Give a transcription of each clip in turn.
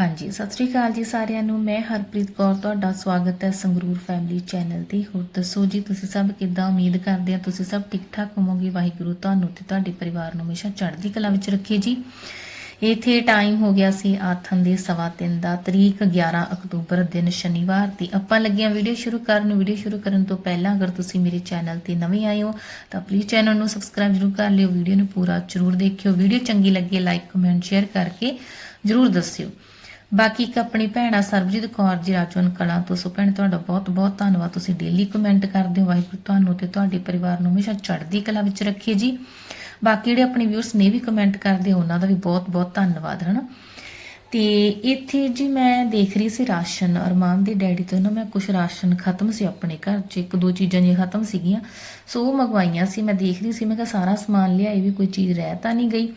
ਹਾਂਜੀ, ਸਤਿ ਸ੍ਰੀ ਅਕਾਲ ਜੀ ਸਾਰਿਆਂ ਨੂੰ। ਮੈਂ ਹਰਪ੍ਰੀਤ ਕੌਰ, ਤੁਹਾਡਾ ਸਵਾਗਤ ਹੈ ਸੰਗਰੂਰ ਫੈਮਿਲੀ ਚੈਨਲ ਤੇ। ਹੋਰ ਦੱਸੋ ਜੀ, ਤੁਸੀਂ ਸਭ ਕਿੱਦਾਂ? ਉਮੀਦ ਕਰਦੇ ਆ ਤੁਸੀਂ ਸਭ ਠੀਕ ਠਾਕ ਹੋਵੋਗੇ। ਵਾਹਿਗੁਰੂ ਤੁਹਾਨੂੰ ਤੇ ਤੁਹਾਡੇ ਪਰਿਵਾਰ ਨੂੰ ਹਮੇਸ਼ਾ ਚੜ੍ਹਦੀ ਕਲਾ ਵਿੱਚ ਰੱਖੇ ਜੀ। ਇਥੇ ਟਾਈਮ ਹੋ ਗਿਆ ਸੀ ਆਥਨ ਦੇ ਸਵਾ ਤਿੰਨ ਦਾ। ਤਰੀਕ 11 ਅਕਤੂਬਰ, ਦਿਨ ਸ਼ਨੀਵਾਰ ਦੀ। ਆਪਾਂ ਲੱਗੀਆਂ ਵੀਡੀਓ ਸ਼ੁਰੂ ਕਰਨ। ਵੀਡੀਓ ਸ਼ੁਰੂ ਕਰਨ ਤੋਂ ਪਹਿਲਾਂ ਅਗਰ ਤੁਸੀਂ ਮੇਰੇ ਚੈਨਲ ਤੇ ਨਵੇਂ ਆਏ ਹੋ, ਤਾਂ ਪਲੀਜ਼ ਚੈਨਲ ਨੂੰ ਸਬਸਕ੍ਰਾਈਬ ਜ਼ਰੂਰ ਕਰ ਲਿਓ। ਵੀਡੀਓ ਨੂੰ ਪੂਰਾ ਜ਼ਰੂਰ ਦੇਖਿਓ। ਵੀਡੀਓ ਚੰਗੀ ਲੱਗੇ ਲਾਈਕ ਕਮੈਂਟ ਸ਼ੇਅਰ ਕਰਕੇ ਜ਼ਰੂਰ ਦੱਸਿਓ। ਬਾਕੀ ਇੱਕ ਆਪਣੀ ਭੈਣਾ ਸਰਬਜੀਤ ਕੌਰ ਜੀ ਰਾਜਵਨ ਕਲਾ ਤੋਂ। ਸੋ ਭੈਣ, ਤੁਹਾਡਾ ਬਹੁਤ ਬਹੁਤ ਧੰਨਵਾਦ। ਤੁਸੀਂ ਡੇਲੀ ਕਮੈਂਟ ਕਰਦੇ ਹੋ। ਵਾਹਿਗੁਰੂ ਤੁਹਾਨੂੰ ਤੇ ਤੁਹਾਡੇ ਪਰਿਵਾਰ ਨੂੰ ਹਮੇਸ਼ਾ ਚੜ੍ਹਦੀ ਕਲਾ ਵਿੱਚ ਰੱਖੇ ਜੀ। ਬਾਕੀ ਜਿਹੜੇ ਆਪਣੇ ਵਿਊਅਰਸ ਨੇ ਵੀ ਕਮੈਂਟ ਕਰਦੇ ਉਹਨਾਂ ਦਾ ਵੀ ਬਹੁਤ ਬਹੁਤ ਧੰਨਵਾਦ, ਹਨਾ? ਤੇ ਇੱਥੇ ਜੀ ਮੈਂ ਦੇਖ ਰਹੀ ਸੀ ਰਾਸ਼ਨ। ਅਰਮਾਨ ਦੇ ਡੈਡੀ ਤੋਂ ਨਾ ਮੈਂ ਕੁਝ ਰਾਸ਼ਨ ਖਤਮ ਸੀ ਆਪਣੇ ਘਰ 'ਚ। ਇੱਕ ਦੋ ਚੀਜ਼ਾਂ ਜੀ ਖਤਮ ਸੀਗੀਆਂ। ਸੋ ਉਹ ਮੰਗਵਾਈਆਂ ਸੀ। ਮੈਂ ਦੇਖ ਰਹੀ ਸੀ, ਮੈਂ ਕਿਹਾ ਸਾਰਾ ਸਮਾਨ ਲਿਆਏ, ਵੀ ਕੋਈ ਚੀਜ਼ ਰਹਿ ਤਾਂ ਨਹੀਂ ਗਈ।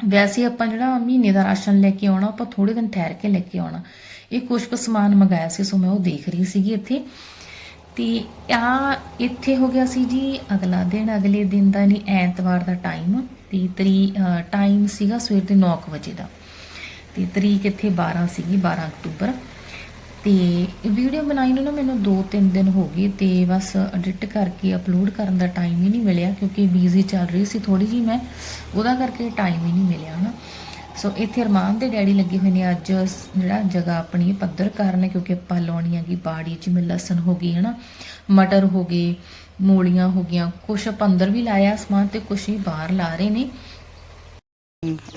ਵੈਸੇ ਆਪਾਂ ਜਿਹੜਾ ਮਹੀਨੇ ਦਾ ਰਾਸ਼ਨ ਲੈ ਕੇ ਆਉਣਾ, ਆਪਾਂ ਥੋੜੇ ਦਿਨ ਠਹਿਰ ਕੇ ਲੈ ਕੇ ਆਉਣਾ। ਇਹ ਕੁਝ ਕੁ ਸਮਾਨ ਮੰਗਾਇਆ ਸੀ, ਸੋ ਮੈਂ ਉਹ ਦੇਖ ਰਹੀ ਸੀਗੀ ਇੱਥੇ। ਤੇ ਆ ਇੱਥੇ ਹੋ ਗਿਆ ਸੀ ਜੀ ਅਗਲਾ ਦਿਨ, ਅਗਲੇ ਦਿਨ ਦਾ ਨਹੀਂ, ਐਤਵਾਰ ਦਾ ਟਾਈਮ ਤੇ ਤਰੀ ਟਾਈਮ ਸੀਗਾ ਸਵੇਰ ਦੇ 9 ਵਜੇ ਦਾ। ਤੇ ਤਰੀਕ ਇੱਥੇ 12 ਸੀਗੀ 12 ਅਕਤੂਬਰ। ਤੇ ਵੀਡੀਓ ਬਣਾਈ ਨੂੰ ਨਾ ਮੈਨੂੰ 2-3 ਦਿਨ ਹੋ ਗਏ ਤੇ ਬਸ ਐਡਿਟ ਕਰਕੇ ਅਪਲੋਡ ਕਰਨ ਦਾ ਟਾਈਮ ਹੀ ਨਹੀਂ ਮਿਲਿਆ ਕਿਉਂਕਿ ਬਿਜ਼ੀ ਚੱਲ ਰਹੀ ਸੀ ਥੋੜੀ ਜੀ ਮੈਂ, ਉਹਦਾ ਕਰਕੇ ਟਾਈਮ ਹੀ ਨਹੀਂ ਮਿਲਿਆ ਹਨਾ। ਸੋ ਇੱਥੇ ਅਰਮਾਨ ਦੇ ਡੈਡੀ ਲੱਗੇ ਹੋਏ ਨੇ ਅੱਜ, ਜਿਹੜਾ ਜਗ੍ਹਾ ਆਪਣੀ ਪੱਧਰ ਕਰਨ, ਕਿਉਂਕਿ ਆਪਾਂ ਲਾਉਣੀ ਹੈਗੀ ਬਾੜੀ ਜਿਵੇਂ ਲਸਣ ਹੋ ਗਈ ਹਨਾ, ਮਟਰ ਹੋ ਗਏ, ਮੂਲੀਆਂ ਹੋ ਗਈਆਂ, ਕੁਛ ਆਪਾਂ ਅੰਦਰ ਵੀ ਲਾਇਆ ਸਮਾਨ ਤੇ ਕੁਛ ਹੀ ਬਾਹਰ ਲਾ ਰਹੇ ਨੇ।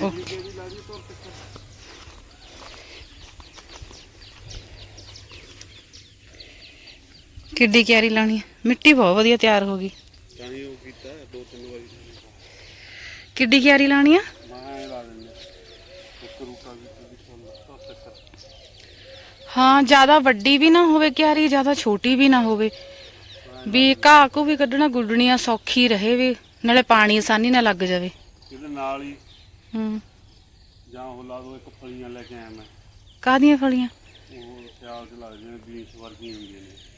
ਓਕੇ। ਕਿੱਡੀ ਕਿਆਰੀ ਲਾਣੀ ਹੈ ਮਿੱਟੀ ਬਹੁਤ ਵਧੀਆ ਤਿਆਰ ਹੋ ਗਈ। ਜਾਨੀ ਉਹ ਕੀਤਾ ਦੋ ਤਿੰਨ ਵਾਰੀ। ਕਿੱਡੀ ਕਿਆਰੀ ਲਾਣੀ ਆ? ਹਾਂ ਜ਼ਿਆਦਾ ਵੱਡੀ ਵੀ ਨਾ ਹੋਵੇ ਕਿਆਰੀ ਜ਼ਿਆਦਾ ਛੋਟੀ ਵੀ ਨਾ ਹੋਵੇ। ਵੀ ਘਾਹ ਕੋ ਵੀ ਕੱਢਣਾ ਗੁੱਡਣੀਆਂ ਸੌਖੀ ਰਹੇ ਵੀ ਨਾਲੇ ਪਾਣੀ ਆਸਾਨੀ ਨਾਲ ਲੱਗ ਜਾਵੇ। ਇਹਦੇ ਨਾਲ ਹੀ ਹੂੰ। ਜਾਂ ਉਹ ਲਾ ਦੋ ਇੱਕ ਫਲੀਆਂ ਲੈ ਕੇ ਆਇਆ ਮੈਂ। ਕਾਹਦੀਆਂ ਫਲੀਆਂ? ਉਹ ਸਿਆਲ ਚ ਲੱਗ ਜਾਂਦੇ ਬੀਨਸ ਵਰਗੀਆਂ ਹੁੰਦੀਆਂ ਨੇ।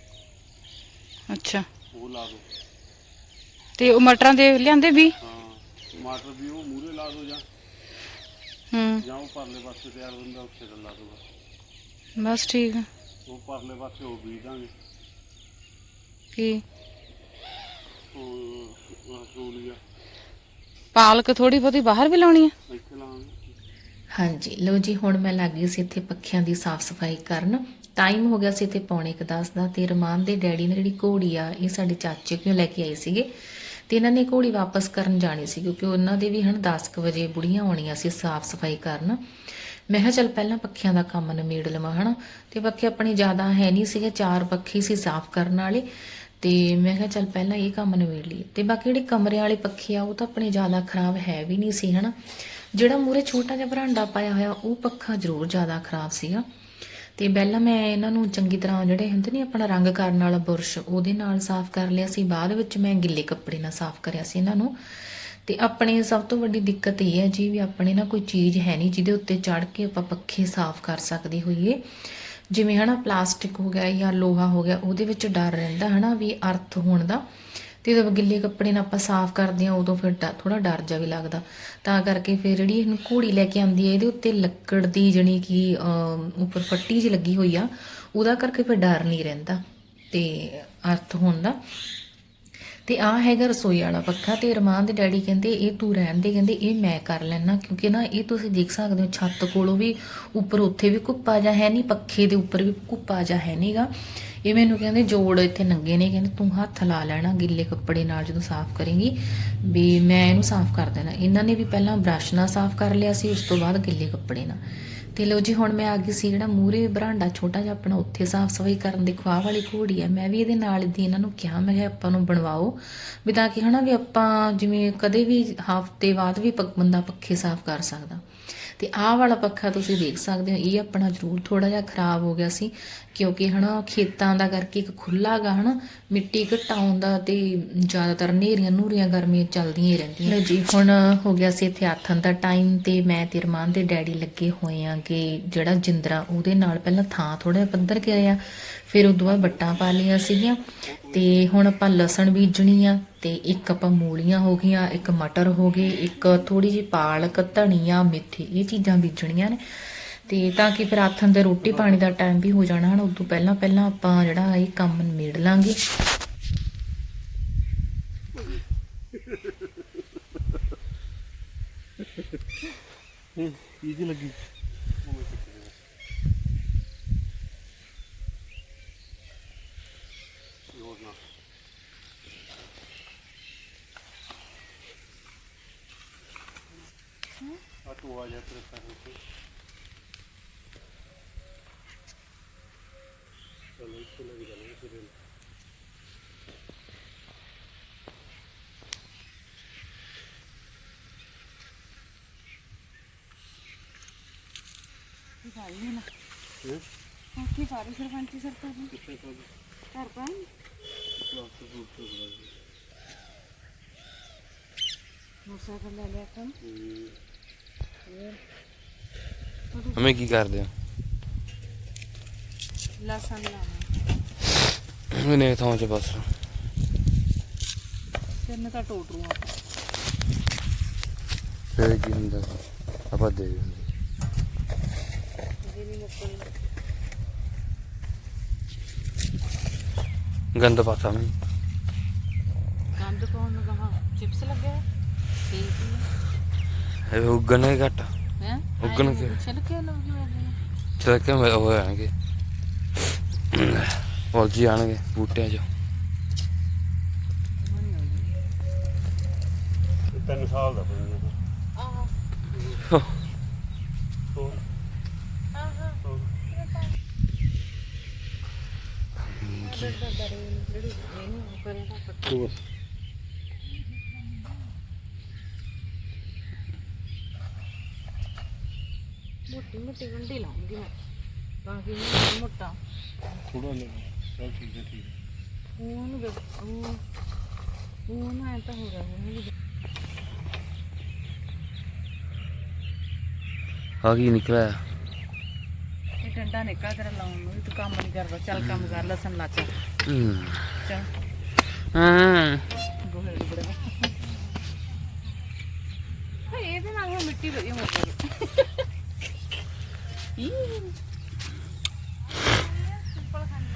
ਅੱਛਾ। ਉਹ ਲਾ ਦੋ। ਤੇ ਉਹ ਮਟਰਾਂ ਦੇ ਲਿਆਂਦੇ ਵੀ? ਹਾਂ ਟਮਾਟਰ ਵੀ ਉਹ ਮੂਰੇ ਲਾ ਦੋ ਜਾਂ। ਹੂੰ। ਜਾਂ ਉਹ ਪਰਲੇ ਪਾਸੇ ਤਿਆਰ ਹੁੰਦਾ ਉੱਥੇ ਤੇ ਲਾ ਦੋ ਬਸ। ਠੀਕ ਆ। ਉਹ ਪਰਲੇ ਪਾਸੇ ਉਹ ਬੀਜ ਦਾਂਗੇ। ਕੀ? ਉਹ ਰਸੂਲੀਆ ਪਾਲਕ ਥੋੜੀ ਬਹੁਤੀ ਬਾਹਰ ਵੀ ਲਾਉਣੀ ਆ? ਇੱਥੇ ਲਾਵਾਂਗੇ। ਹਾਂਜੀ। ਲੋ ਜੀ ਹੁਣ ਮੈਂ ਲੱਗ ਗਈ ਸੀ ਇੱਥੇ ਪੱਖਿਆਂ ਦੀ ਸਾਫ਼ ਸਫ਼ਾਈ ਕਰਨ। ਟਾਈਮ ਹੋ ਗਿਆ ਸੀ ਇੱਥੇ ਪੌਣੇ 10 ਦਾ ਤੇ ਰਮਾਨ ਦੇ ਡੈਡੀ ਨੇ ਜਿਹੜੀ ਘੋੜੀ ਆ, ਇਹ ਸਾਡੇ ਚਾਚੇ ਕਿਉਂ ਲੈ ਕੇ ਆਏ ਸੀਗੇ ਤੇ ਇਹਨਾਂ ਨੇ ਘੋੜੀ ਵਾਪਸ ਕਰਨ ਜਾਣੀ ਸੀ ਕਿਉਂਕਿ ਉਹਨਾਂ ਦੇ ਵੀ ਹਨ 10 ਕੁ ਵਜੇ ਬੁੜੀਆਂ ਆਉਣੀਆਂ ਸੀ ਸਾਫ਼ ਸਫ਼ਾਈ ਕਰਨ। ਮੈਂ ਕਿਹਾ, ਚੱਲ ਪਹਿਲਾਂ ਪੱਖਿਆਂ ਦਾ ਕੰਮ ਨਿਮੇੜ ਲਵਾਂ ਹਨਾ। ਤੇ ਪੱਖੇ ਆਪਣੇ ਜ਼ਿਆਦਾ ਹੈ ਨਹੀਂ ਸੀਗੇ, ਚਾਰ ਪੱਖੇ ਸੀ ਸਾਫ਼ ਕਰਨ ਵਾਲੇ। ਤੇ ਮੈਂ ਕਿਹਾ, ਚੱਲ ਪਹਿਲਾਂ ਇਹ ਕੰਮ ਨਿਬੇੜ ਲਈਏ। ਤੇ ਬਾਕੀ ਜਿਹੜੇ ਕਮਰੇ ਵਾਲੇ ਪੱਖੇ ਆ, ਉਹ ਤਾਂ ਆਪਣੇ ਜ਼ਿਆਦਾ ਖਰਾਬ ਹੈ ਵੀ ਨਹੀਂ ਸੀ ਹਨਾ। ਜਿਹੜਾ ਮੂਰੇ ਛੋਟਾ ਜਿਹਾ ਬਰਾਂਡਾ ਪਾਇਆ ਹੋਇਆ, ਉਹ ਪੱਖਾ ਜ਼ਰੂਰ ਜ਼ਿਆਦਾ ਖਰਾਬ ਸੀਗਾ। ਤੇ ਪਹਿਲਾਂ ਮੈਂ ਇਹਨਾਂ ਨੂੰ ਚੰਗੀ ਤਰ੍ਹਾਂ ਜਿਹੜੇ ਹੁੰਦੇ ਨਹੀਂ ਆਪਣਾ ਰੰਗ ਕਰਨ ਵਾਲਾ ਬੁਰਸ਼, ਉਹਦੇ ਨਾਲ ਸਾਫ਼ ਕਰ ਲਿਆ ਸੀ। ਬਾਅਦ ਵਿੱਚ ਮੈਂ ਗਿੱਲੇ ਕੱਪੜੇ ਨਾਲ ਸਾਫ਼ ਕਰਿਆ ਸੀ ਇਹਨਾਂ ਨੂੰ। ਤੇ ਆਪਣੇ ਸਭ ਤੋਂ ਵੱਡੀ ਦਿੱਕਤ ਇਹ ਹੈ ਜੀ ਵੀ ਆਪਣੇ ਨਾ ਕੋਈ ਚੀਜ਼ ਹੈ ਨਹੀਂ ਜਿਹਦੇ ਉੱਤੇ ਚੜ ਕੇ ਆਪਾਂ ਪੱਖੇ ਸਾਫ਼ ਕਰ ਸਕਦੇ ਹੋਈਏ। ਜਿਵੇਂ ਹਨਾ, ਪਲਾਸਟਿਕ ਹੋ ਗਿਆ ਜਾਂ ਲੋਹਾ ਹੋ ਗਿਆ, ਉਹਦੇ ਵਿੱਚ ਡਰ ਰਹਿੰਦਾ ਹਨਾ ਵੀ ਅਰਥ ਹੋਣ ਦਾ। ਤੇ ਜਦੋਂ ਗਿੱਲੇ ਕੱਪੜੇ ਨਾਲ ਆਪਾਂ ਸਾਫ਼ ਕਰਦੇ ਆ ਉਦੋਂ ਫਿਰ ਥੋੜਾ ਡਰ ਜਾ ਵੀ ਲੱਗਦਾ। ਤਾਂ ਕਰਕੇ ਫਿਰ ਜਿਹੜੀ ਇਹਨੂੰ ਘੋੜੀ ਲੈ ਕੇ ਆਉਂਦੀ ਹੈ, ਇਹਦੇ ਉੱਤੇ ਲੱਕੜ ਦੀ ਜਣੀ ਕਿ ਉੱਪਰ ਫੱਟੀ ਜਿਹੀ ਲੱਗੀ ਹੋਈ ਆ, ਉਹਦਾ ਕਰਕੇ ਫਿਰ ਡਰ ਨਹੀਂ ਰਹਿੰਦਾ ਤੇ ਅਰਥ ਹੋਣ ਦਾ ਤੇ ਆ ਹੈਗਾ ਰਸੋਈ ਵਾਲਾ ਪੱਖਾ ਤੇ ਰਮਾਨ ਦੇ ਡੈਡੀ ਕਹਿੰਦੇ, ਇਹ ਤੂੰ ਰਹਿਣ ਦੇ। ਕਹਿੰਦੇ, ਇਹ ਮੈਂ ਕਰ ਲੈਣਾ ਕਿਉਂਕਿ ਨਾ ਇਹ ਤੁਸੀਂ ਦੇਖ ਸਕਦੇ ਹੋ, ਛੱਤ ਕੋਲੋਂ ਵੀ ਉੱਪਰ ਉੱਥੇ ਵੀ ਕੁੱਪਾ ਜਾ ਹੈ ਨਹੀਂ, ਪੱਖੇ ਦੇ ਉੱਪਰ ਵੀ ਕੁੱਪਾ ਜਾ ਹੈ ਨਹੀਂਗਾ ਇਹ ਮੈਨੂੰ ਕਹਿੰਦੇ ਜੋੜ ਇੱਥੇ ਨੰਗੇ ਨੇ, ਕਹਿੰਦੇ ਤੂੰ ਹੱਥ ਲਾ ਲੈਣਾ ਗਿੱਲੇ ਕੱਪੜੇ ਨਾਲ ਜਦੋਂ ਸਾਫ਼ ਕਰੇਂਗੀ, ਵੀ ਮੈਂ ਇਹਨੂੰ ਸਾਫ਼ ਕਰ ਦੇਣਾ। ਇਹਨਾਂ ਨੇ ਵੀ ਪਹਿਲਾਂ ਬ੍ਰਸ਼ ਨਾਲ ਸਾਫ਼ ਕਰ ਲਿਆ ਸੀ, ਉਸ ਤੋਂ ਬਾਅਦ ਗਿੱਲੇ ਕੱਪੜੇ ਨਾਲ। ਤੇ ਲੋ ਜੀ, ਹੁਣ ਮੈਂ ਆ ਗਈ ਸੀ ਜਿਹੜਾ ਮੂਰੇ ਬਰਾਂਡਾ ਛੋਟਾ ਜਿਹਾ ਆਪਣਾ, ਉੱਥੇ ਸਾਫ਼ ਸਫ਼ਾਈ ਕਰਨ ਦੇ ਖਵਾਹ ਵਾਲੀ ਘੋੜੀ ਹੈ ਮੈਂ ਵੀ ਇਹਦੇ ਨਾਲ ਦੀ ਇਹਨਾਂ ਨੂੰ ਕਿਹਾ, ਮੈਂ ਕਿਹਾ ਆਪਾਂ ਨੂੰ ਬਣਵਾਓ, ਵੀ ਤਾਂ ਕਿ ਹਨਾ ਵੀ ਆਪਾਂ ਜਿਵੇਂ ਕਦੇ ਵੀ ਹਫ਼ਤੇ ਬਾਅਦ ਵੀ ਪ- ਬੰਦਾ ਪੱਖੇ ਸਾਫ਼ ਕਰ ਸਕਦਾ। ਤੇ ਆਹ ਵਾਲਾ ਪੱਖਾ ਤੁਸੀਂ ਦੇਖ ਸਕਦੇ ਹੋ, ਇਹ ਆਪਣਾ ਜ਼ਰੂਰ ਥੋੜਾ ਜਿਹਾ ਖਰਾਬ ਹੋ ਗਿਆ ਸੀ, ਕਿਉਂਕਿ ਹਨਾ ਖੇਤਾਂ ਦਾ ਕਰਕੇ ਇੱਕ ਖੁੱਲਾ ਗਾ ਹਨਾ, ਮਿੱਟੀ ਘਟਾ ਆਉਂਦਾ ਤੇ ਜ਼ਿਆਦਾਤਰ ਨੇਰੀਆਂ ਨੂਰੀਆਂ ਗਰਮੀਆਂ ਚੱਲਦੀਆਂ ਹੀ ਰਹਿੰਦੀਆਂ। ਲਓ ਜੀ, ਹੁਣ ਹੋ ਗਿਆ ਸੀ ਇੱਥੇ ਆਥਨ ਦਾ ਟਾਈਮ ਤੇ ਮੈਂ ਤੇ ਰਮਾਨ ਦੇ ਡੈਡੀ ਲੱਗੇ ਹੋਏ ਆ ਕਿ ਜਿਹੜਾ ਜਿੰਦਰਾ ਉਹਦੇ ਨਾਲ ਪਹਿਲਾਂ ਥਾਂ ਥੋੜਾ ਜਿਹਾ ਪੱਧਰ ਕਰਿਆ ਫਿਰ ਉਦੋਂ ਬਾਅਦ ਬੱਟਾਂ ਪਾ ਲਈਆਂ ਸੀਗੀਆਂ ਤੇ ਹੁਣ ਆਪਾਂ ਲਸਣ ਬੀਜਣੀ ਆ ਤੇ ਇੱਕ ਆਪਾਂ ਮੂਲੀਆਂ ਹੋ ਗਈਆਂ, ਇੱਕ ਮਟਰ ਹੋ ਗਏ, ਇੱਕ ਥੋੜੀ ਜਿਹੀ ਪਾਲਕ, ਧਨੀਆ, ਮੇਥੀ ਇਹ ਚੀਜ਼ਾਂ ਬੀਜਣੀਆਂ ਨੇ। ਤੇ ਤਾਂ ਕਿ ਫਿਰ ਆਥਣ ਦੇ ਰੋਟੀ ਪਾਣੀ ਦਾ ਟਾਈਮ ਵੀ ਹੋ ਜਾਣਾ ਹਨ, ਉਦੋਂ ਪਹਿਲਾਂ ਪਹਿਲਾਂ ਆਪਾਂ ਜਿਹੜਾ ਇਹ ਕੰਮ ਨਿਬੇੜ ਲਾਂਗੇ। ਈਜ਼ੀ ਲੱਗੀ ਹੋਰ ਨਾ ਕੀ ਸਾਰੀ ਸਰਪੰਚੀ ਸਰਕਾਰ ਨੇ ਕਿੱਥੇ ਕਰ ਘਰ ਪਾਈ ਕਲਾਸ ਦੂਰ ਤੋਂ ਬੁਲਾ ਮੋਟਰਸਾਈਕਲ ਲੈ ਲਿਆ ਕੰਮ ਹਮੇ ਕੀ ਕਰਦੇ ਆ ਲਸਣ ਲਾਵਾਂ ਉਹਨੇ ਥਾਂ ਚ ਬਸ। ਤੈਨੂੰ ਤਾਂ ਟੋਟ ਰੂ ਆਪਾਂ ਫਿਰ ਕੀ ਹੁੰਦਾ? ਆਪਾਂ ਦੇ ਦਿੰਦੇ। ਗੰਦ ਪਾਤਾ ਮੈਂ। ਗੰਦ ਪਾਉਣ ਨੂੰ ਕਹਾ ਚਿਪਸ ਲੱਗਿਆ ਠੀਕ ਹੀ ਇਹ ਉੱਗਣੇ ਘੱਟ ਹੈ ਉੱਗਣ ਕੇ। ਛਿਲਕੇ ਲੋਕ ਵੇਲੇ ਚਲ ਕੇ ਮੈਂ ਉਹ ਆਣਗੇ ਫੌਜੀ ਆਣਗੇ ਬੂਟਿਆਂ ਚ ਤਿੰਨ ਸਾਲ ਦਾ ਬਣਨਾ ਆਹ ਹੋਰ ਆਹ ਹੋਰ ਜਿਹੜੀ ਇਹਨੂੰ ਕਰੇ ਤਾਂ ਪੱਟ ਹੋਰ ਮੋਟੀ ਮੋਟੀ ਗੰਢੀ ਲਾਉਂਗੀ ਮੈਂ ਤਾਂ ਕਿ ਇਹ ਮੋਟਾ। ਥੋੜਾ ਲੈ ਚਲ ਠੀਕ ਹੈ ਠੀਕ ਹੈ। ਉਹਨੂੰ ਦੇਖ ਉਹ ਉਹ ਨਾ ਐਂ ਤਾਂ ਹੋ ਗਿਆ ਉਹਨੂੰ ਆ ਕੀ ਨਿਕਲਿਆ? ਇਹ ਡੰਡਾ ਨਿਕਲ ਤੇਰਾ ਲਾਉਣ ਨੂੰ ਵੀ ਤੂੰ ਕੰਮ ਨਹੀਂ ਕਰਦਾ ਚੱਲ ਕੰਮ ਕਰ ਲਸਣ ਲਾ ਚੱਲ। ਹੂੰ। ਚੱਲ। ਹਾਂ। ਗੋਹੇ ਦੇ ਬੜੇ। ਹਾਂ ਇਹਦੇ ਨਾਲ ਮਿੱਟੀ ਵਧੀਆ ਮੁੱਕ ਗਈ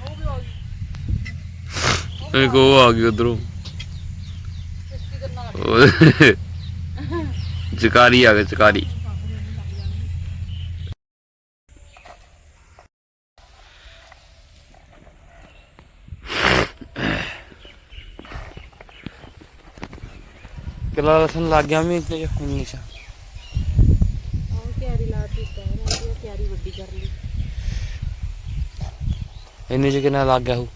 ਉਹ ਆ ਗਈ ਇੱਕ ਉਹ ਆ ਗਈ ਉਧਰੋਂ। ਚਕਾਰੀ ਆ ਗਿਆ ਚਕਾਰੀ। ਕਿਲਾ ਲਸਣ ਲੱਗ ਗਿਆ ਮੈਂ ਤੇ ਇੰਨੀ ਸਾ ਉਹ ਕਿਆਰੀ ਲਾ ਦਿੱਤਾ ਹੈ ਨਾ ਕਿਆਰੀ ਵੱਡੀ ਕਰ ਲਈ। ਇੰਨੇ ਚ ਕਿੰਨਾ ਲੱਗ ਗਿਆ ਹੋ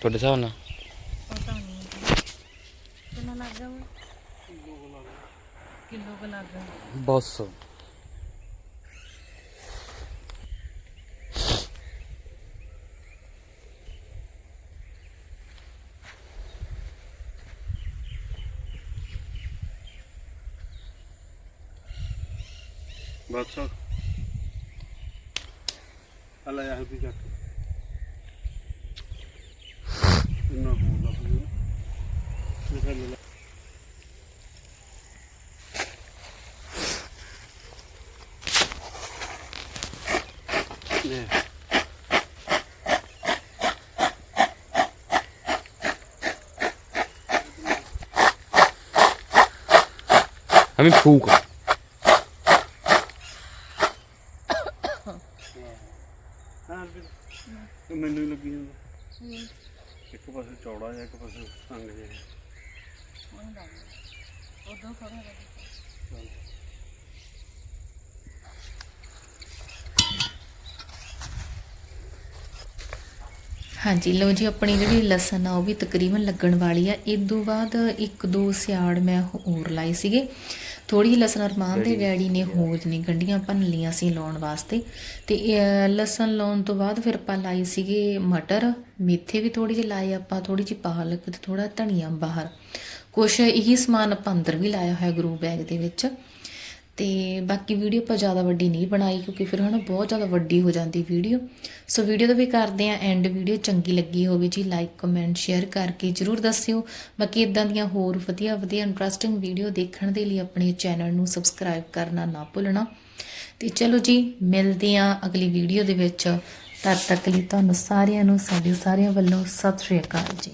ਤੁਹਾਡੇ ਹਿਸਾਬ ਨਾਲ? ਪਤਾ ਨਹੀਂ। ਕਿੰਨਾ ਲੱਗ ਗਿਆ ਕਿਲੋ ਕੁ ਲੱਗ ਗਿਆ। ਬਸ। ਬਾਦਸ਼ਾਹ ਹਲਾ ਯਾ ਵੀ ਚੱਕ ਇੰਨਾ ਬੋਲਦਾ ਵੀ ਇਹ ਫਿਰ ਲੈ ਲੈ ਹਮੇ ਫੂਕ ਹਾਂ ਫਿਰ ਇਹ ਮੈਨੂੰ ਹੀ ਲੱਗੀ ਜਾਂਦਾ ਇੱਕ ਪਾਸੇ ਚੌੜਾ ਜਿਹਾ ਇੱਕ ਪਾਸੇ ਤੰਗ ਜਿਹਾ ਉਦੋਂ ਖੜਾ ਚੱਲ। ਹਾਂਜੀ ਲਓ ਜੀ ਆਪਣੀ ਜਿਹੜੀ ਲਸਣ ਆ ਉਹ ਵੀ ਤਕਰੀਬਨ ਲੱਗਣ ਵਾਲੀ ਆ। ਇਦੋਂ ਬਾਅਦ ਇੱਕ ਦੋ ਸਿਆੜ ਮੈਂ ਹੋਰ ਲਾਈ ਸੀਗੇ। ਥੋੜੀ ਲਸਣ ਅਰਮਾਨ ਦੇ ਡੈਡੀ ਨੇ ਹੋਰ ਨਹੀਂ ਗੰਢੀਆਂ ਭੰਨ ਲੀਆਂ ਸੀ ਲਾਉਣ ਵਾਸਤੇ। ਤੇ ਲਸਣ ਲਾਉਣ ਤੋਂ ਬਾਅਦ ਫਿਰ ਆਪਾਂ ਲਾਈ ਸੀਗੇ ਮਟਰ। ਮੇਥੇ ਵੀ ਥੋੜੀ ਜਿਹੀ ਲਾਏ ਆਪਾਂ ਥੋੜੀ ਜਿਹੀ ਪਾਲਕ ਤੇ ਥੋੜਾ ਧਨੀਆ ਬਾਹਰ। ਕੁਛ ਇਹੀ ਸਮਾਨ ਆਪਾਂ ਅੰਦਰ ਵੀ ਲਾਇਆ ਹੋਇਆ ਗਰੂ ਬੈਗ ਦੇ ਵਿੱਚ। ਤੇ ਬਾਕੀ ਵੀਡੀਓ ਆਪਾਂ ਜ਼ਿਆਦਾ ਵੱਡੀ ਨਹੀਂ ਬਣਾਈ ਕਿਉਂਕਿ ਫਿਰ ਹਨਾ ਬਹੁਤ ਜ਼ਿਆਦਾ ਵੱਡੀ ਹੋ ਜਾਂਦੀ ਵੀਡੀਓ ਸੋ ਵੀਡੀਓ ਦਾ ਵੀ ਕਰਦੇ ਆ ਐਂਡ ਵੀਡੀਓ ਚੰਗੀ ਲੱਗੀ ਹੋਵੇ ਜੀ ਲਾਈਕ ਕਮੈਂਟ ਸ਼ੇਅਰ ਕਰਕੇ ਜਰੂਰ ਦੱਸਿਓ। ਬਾਕੀ ਇਦਾਂ ਦੀਆਂ ਹੋਰ ਵਧੀਆ ਵਧੀਆ ਇੰਟਰਸਟਿੰਗ ਵੀਡੀਓ ਦੇਖਣ ਦੇ ਲਈ ਆਪਣੇ ਚੈਨਲ ਨੂੰ ਸਬਸਕ੍ਰਾਈਬ ਕਰਨਾ ਨਾ ਭੁੱਲਣਾ। ਤੇ ਚਲੋ ਜੀ, ਮਿਲਦੇ ਹਾਂ ਅਗਲੀ ਵੀਡੀਓ ਦੇ ਵਿੱਚ। ਤਦ ਤੱਕ ਲਈ ਤੁਹਾਨੂੰ ਸਾਰਿਆਂ ਨੂੰ, ਸਾਡੇ ਸਾਰਿਆਂ ਵੱਲੋਂ ਸਤਿ ਸ਼੍ਰੀ ਅਕਾਲ ਜੀ।